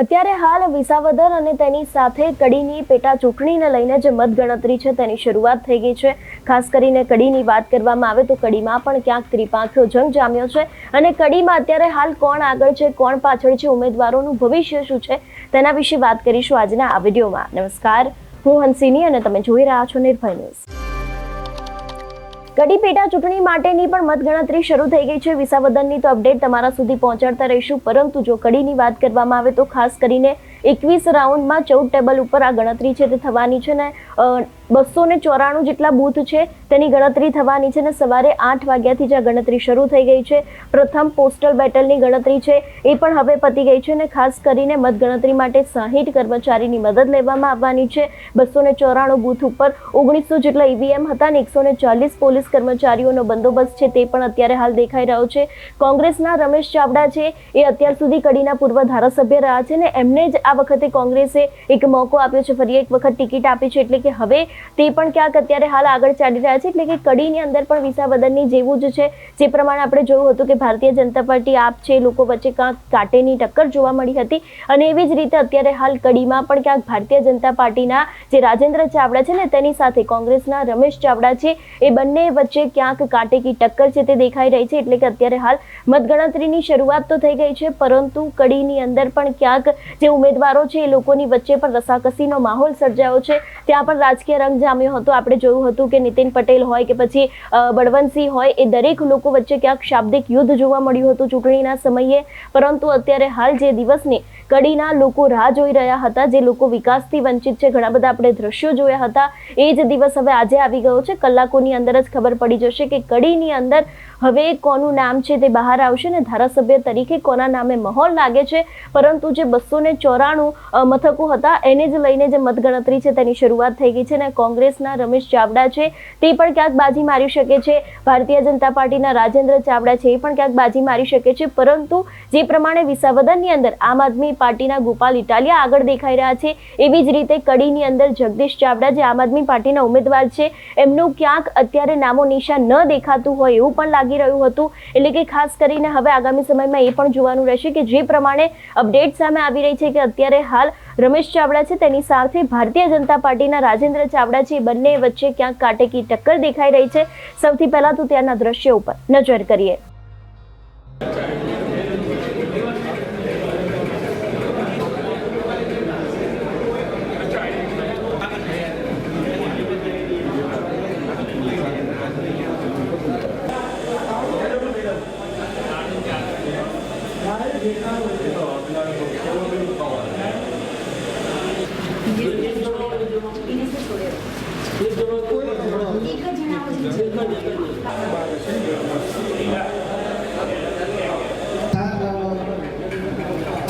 અત્યારે હાલ વિસાવદર અને તેની સાથે કડીની પેટા ચૂંટણીને લઈને જે મતગણતરી છે તેની શરૂઆત થઈ ગઈ છે. ખાસ કરીને કડીની વાત કરવામાં આવે તો કડીમાં પણ ક્યાંક ત્રિપાંખ્યો જંગ જામ્યો છે અને કડીમાં અત્યારે હાલ કોણ આગળ છે, કોણ પાછળ છે, ઉમેદવારોનું ભવિષ્ય શું છે તેના વિશે વાત કરીશું આજના આ વિડીયોમાં. નમસ્કાર, હું હંસિની અને તમે જોઈ રહ્યા છો નિર્ભય ન્યૂઝ. કડી પેટા ચૂંટણી માટેની પણ મતગણતરી શરૂ થઈ ગઈ છે. વિસાવદનની તો અપડેટ તમારા સુધી પહોંચાડતા રહીશું. પરંતુ જો કડીની વાત કરવામાં આવે તો ખાસ કરીને એકવીસ રાઉન્ડમાં ચૌદ ટેબલ ઉપર આ ગણતરી છે તે થવાની છે ને બસો ને ચોરાણું જેટલા બૂથ છે તેની ગણતરી થવાની છે ને સવારે આઠ વાગ્યાથી જ આ ગણતરી શરૂ થઈ ગઈ છે. પ્રથમ પોસ્ટલ બેટલની ગણતરી છે, એ પણ હવે પતી ગઈ છે ને ખાસ કરીને મતગણતરી માટે સાહીઠ કર્મચારીની મદદ લેવામાં આવવાની છે. બસો ને ચોરાણું બૂથ ઉપર ઓગણીસો જેટલા ઈવીએમ હતા અને એકસો ને ચાલીસ પોલીસ કર્મચારીઓનો બંદોબસ્ત છે તે પણ અત્યારે હાલ દેખાઈ રહ્યો છે. કોંગ્રેસના રમેશ ચાવડા છે, એ અત્યાર સુધી કડીના પૂર્વ ધારાસભ્ય રહ્યા છે ને એમને જ આ વખતે કોંગ્રેસે એક મોકો આપ્યો છે, ફરી એક વખત ટિકિટ આપી છે, એટલે કે હવે તે પણ ક્યાંક અત્યારે હાલ આગળ ચાલી રહ્યા છે, એટલે કે કડીની અંદર પણ વિસાવદનની જેવું જ છે. જે પ્રમાણે આપણે જોયું હતું કે ભારતીય જનતા પાર્ટી આપ છે, લોકો વચ્ચે ક્યાંક કાંટેની ટક્કર જોવા મળી હતી. અને એવી જ રીતે અત્યારે હાલ કડીમાં પણ ક્યાંક ભારતીય જનતા પાર્ટીના જે રાજેન્દ્ર ચાવડા છે ને, તેની સાથે કોંગ્રેસના રમેશ ચાવડા છે, એ બંને વચ્ચે ક્યાંક કાંટેકી ટક્કર છે તે દેખાઈ રહી છે, એટલે કે અત્યારે હાલ મતગણતરીની શરૂઆત તો થઈ ગઈ છે, પરંતુ કડીની અંદર પણ ક્યાંક જે ઉમેદવારો છે એ લોકોની વચ્ચે પણ રસાકસીનો માહોલ સર્જાયો છે. ત્યાં પણ રાજકીય રંગ જામ્યો આપણે જોયું હતું કે નીતિન પટેલ હોય કે પછી બળવંતસિંહ હોય, એ દરેક લોકો વચ્ચે ક્યાંક શાબ્દિક યુદ્ધ જોવા મળ્યું હતું ચૂંટણીના સમયે. પરંતુ અત્યારે હાલ જે દિવસની કડીના લોકો રાહ જોઈ રહ્યા હતા, જે લોકો વિકાસથી વંચિત છે, ઘણા બધા આપણે દ્રશ્યો જોયા હતા, એ જ દિવસ હવે આજે આવી ગયો છે. કલાકોની અંદર જ ખબર પડી જશે કે કડીની અંદર હવે કોનું નામ છે તે બહાર આવશે ને ધારાસભ્ય તરીકે કોના નામે મહોર લાગે છે. પરંતુ જે બસો ને ચોરાણું મથકો હતા, એને જ લઈને જે મતગણતરી છે તેની શરૂઆત થઈ ગઈ છે ને કોંગ્રેસના રમેશ ચાવડા છે, તે પણ ક્યાંક બાજી મારી શકે છે. ભારતીય જનતા પાર્ટીના રાજેન્દ્ર ચાવડા છે, એ પણ ક્યાંક બાજી મારી શકે છે. પરંતુ જે પ્રમાણે વિસાવદનની અંદર આમ આદમી પાર્ટીના ગોપાલ ઇટાલિયા આગળ દેખાઈ રહ્યા છે, એવી જ રીતે કડીની અંદર જગદીશ ચાવડા જે આમ આદમી પાર્ટીના ઉમેદવાર છે, એમનું ક્યાંક અત્યારે નામો નિશાન ન દેખાતું હોય એવું પણ લાગી રહ્યું હતું. એટલે કે ખાસ કરીને હવે આગામી સમયમાં એ પણ જોવાનું રહેશે કે જે પ્રમાણે અપડેટ સામે આવી રહી છે કે અત્યારે હાલ રમેશ ચાવડા છે, તેની સાથે ભારતીય જનતા પાર્ટીના રાજેન્દ્ર ચાવડા છે બંને વચ્ચે ક્યાંક કાટેકી ટક્કર દેખાઈ રહી છે. સૌથી પહેલા તો ત્યાંના દ્રશ્યો ઉપર નજર કરીએ.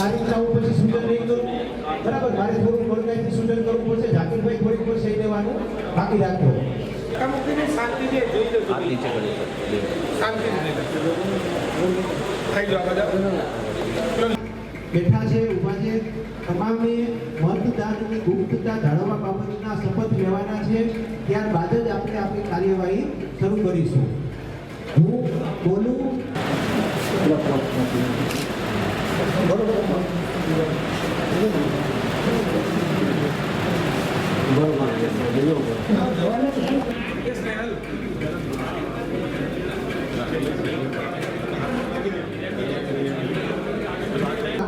આ રીતના હું પછી સૂચન નહીં કરું બરાબર મારે થોડું કોલકાઈથી સૂચન કરવું પડશે ઝાકીરભાઈ થોડીક પર સહી દેવાનું. બાકી રાખજો. બેઠા છે ઊભા છે. તમામે મતદાનની ગુપ્તતા જાળવવા બાબતના શપથ લેવાના છે. ત્યારબાદ જ આપણે આપણી કાર્યવાહી શરૂ કરીશું. હું બોલું? નામ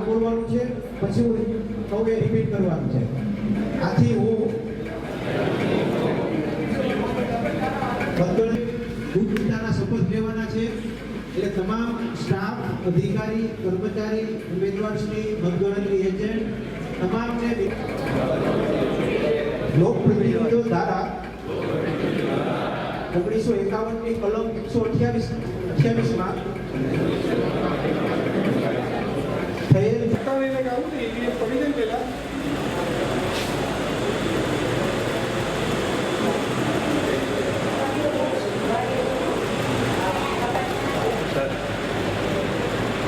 બોલવાનું છે, પછી હું કહું એ રિપીટ કરવાનું છે. આથી હું ભક્તોને ગુપ્તતાના શપથ લેવાના છે. એટલે તમામ સ્ટાફ અધિકારી, કર્મચારી ઉમેદવારશ્રી મતગણતરી એજન્ટ તમામને લોકપ્રતિનિધિઓ દ્વારા ઓગણીસો એકાવનની કલમ એકસો અઠ્યાવીસ, અઠ્યાવીસમાં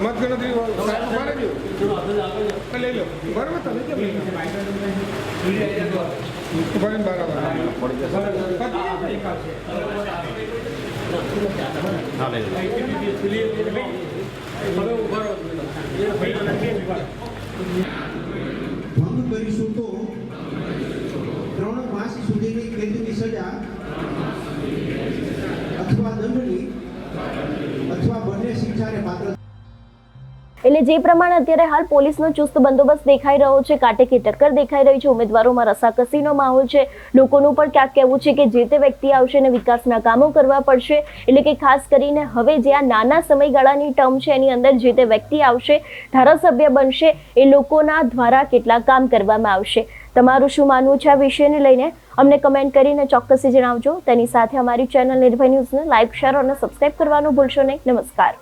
મતગણતરી આ લઈ લો. બરાબર તમે બરાબર ભંગ કરીશું તો ત્રણ માસ સુધીની કેદની સજા અથવા દંડની અથવા બંને શિક્ષાને પાત્ર એટલે જે પ્રમાણે અત્યારે હાલ પોલીસનો ચુસ્ત બંદોબસ્ત દેખાઈ રહ્યો છે, કાટેકી ટક્કર દેખાઈ રહી છે, ઉમેદવારોમાં રસાકસીનો માહોલ છે. લોકોનું પણ ક્યાંક કહેવું છે કે જે તે વ્યક્તિ આવશે અને વિકાસના કામો કરવા પડશે. એટલે કે ખાસ કરીને હવે જે આ નાના સમયગાળાની ટર્મ છે, એની અંદર જે તે વ્યક્તિ આવશે, ધારાસભ્ય બનશે, એ લોકોના દ્વારા કેટલા કામ કરવામાં આવશે. તમારું શું માનવું છે આ વિષયને લઈને? અમને કમેન્ટ કરીને ચોક્કસથી જણાવજો. તેની સાથે અમારી ચેનલ નિર્ભય ન્યૂઝને લાઇક શેર અને સબસ્ક્રાઇબ કરવાનું ભૂલશો નહીં. નમસ્કાર.